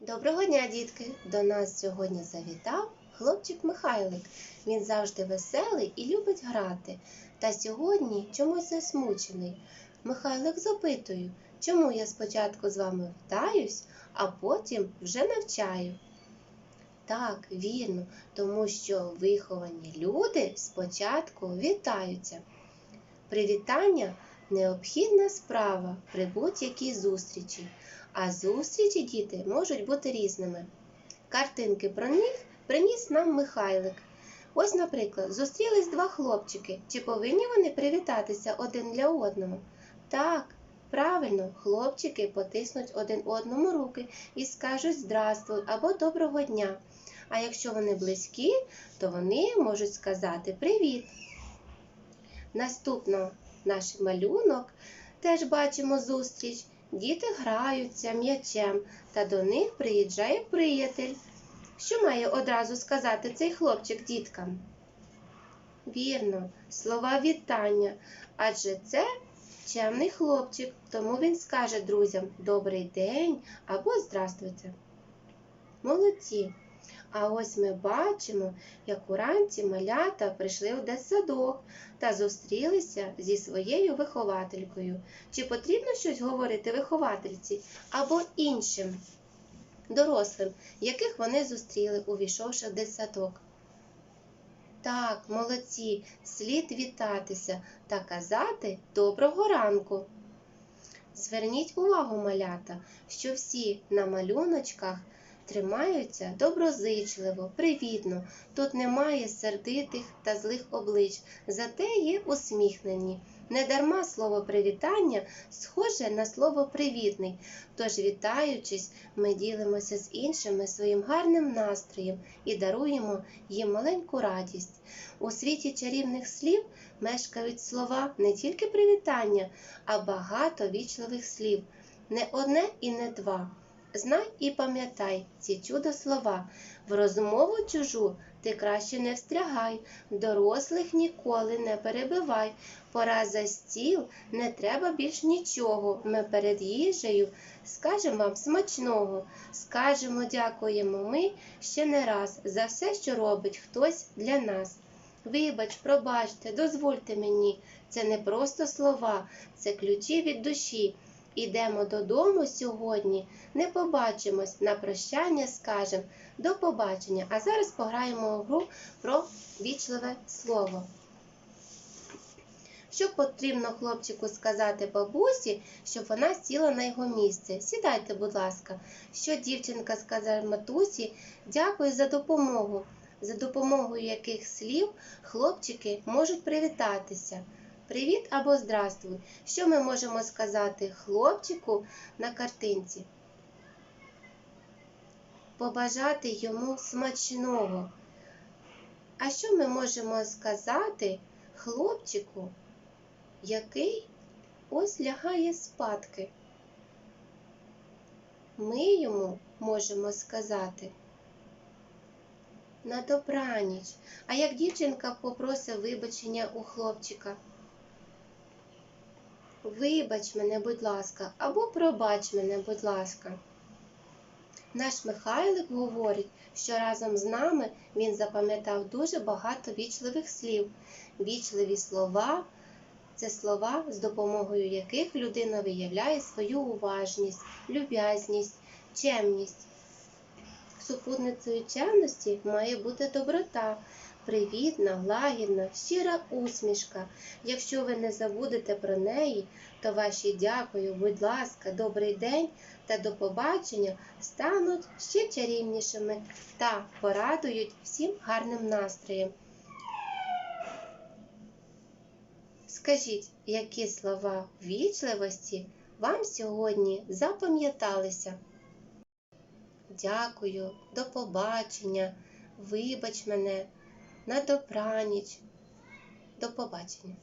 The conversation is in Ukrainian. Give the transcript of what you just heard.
Доброго дня, дітки! До нас сьогодні завітав хлопчик Михайлик. Він завжди веселий і любить грати. Та сьогодні чомусь засмучений. Михайлик запитую, чому я спочатку з вами втаюсь, а потім вже навчаю. Так, вірно, тому що виховані люди спочатку вітаються. Привітання необхідна справа при будь-якій зустрічі. А зустрічі діти можуть бути різними. Картинки про них приніс нам Михайлик. Ось, наприклад, зустрілись два хлопчики. Чи повинні вони привітатися один для одного? Так, правильно, хлопчики потиснуть один одному руки і скажуть здравствуй або доброго дня. А якщо вони близькі, то вони можуть сказати привіт. Наступно наш малюнок теж бачимо зустріч. Діти граються м'ячем, та до них приїжджає приятель. Що має одразу сказати цей хлопчик діткам? Вірно, слова вітання, адже це чемний хлопчик, тому він скаже друзям добрий день або здравствуйте. Молодці! А ось ми бачимо, як уранці малята прийшли в дитсадок та зустрілися зі своєю вихователькою. Чи потрібно щось говорити виховательці або іншим дорослим, яких вони зустріли, увійшовши в дитсадок? Так, молодці, слід вітатися та казати доброго ранку. Зверніть увагу, малята, що всі на малюночках тримаються доброзичливо, привітно. Тут немає сердитих та злих облич, зате є усміхнені. Недарма слово привітання схоже на слово привітний. Тож, вітаючись, ми ділимося з іншими своїм гарним настроєм і даруємо їм маленьку радість. У світі чарівних слів мешкають слова не тільки привітання, а багато вічливих слів. Не одне і не два. Знай і пам'ятай ці чудо слова. В розмову чужу ти краще не встрягай, дорослих ніколи не перебивай. Пора за стіл, не треба більш нічого. Ми перед їжею скажемо вам смачного, скажемо дякуємо ми ще не раз за все, що робить хтось для нас. Вибач, пробачте, дозвольте мені, це не просто слова, це ключі від душі. Ідемо додому сьогодні, не побачимось, на прощання скажем до побачення. А зараз пограємо в гру про вічливе слово. Що потрібно хлопчику сказати бабусі, щоб вона сіла на його місце? Сідайте, будь ласка. Що дівчинка сказала матусі, дякую за допомогу. За допомогою яких слів хлопчики можуть привітатися. Привіт або здравствуй. Що ми можемо сказати хлопчику на картинці? Побажати йому смачного. А що ми можемо сказати хлопчику, який ось лягає спадки? Ми йому можемо сказати на добраніч. А як дівчинка попросить вибачення у хлопчика? Вибач мене, будь ласка, або пробач мене, будь ласка. Наш Михайлик говорить, що разом з нами він запам'ятав дуже багато вічливих слів. Вічливі слова це слова, з допомогою яких людина виявляє свою уважність, люб'язність, чемність. Супутницею чемності має бути доброта, привітна, лагідна, щира усмішка. Якщо ви не забудете про неї, то ваші дякую, будь ласка, добрий день та до побачення стануть ще чарівнішими та порадують всім гарним настроєм. Скажіть, які слова вічливості вам сьогодні запам'яталися? Дякую, до побачення, вибач мене, на добраніч. До побачення.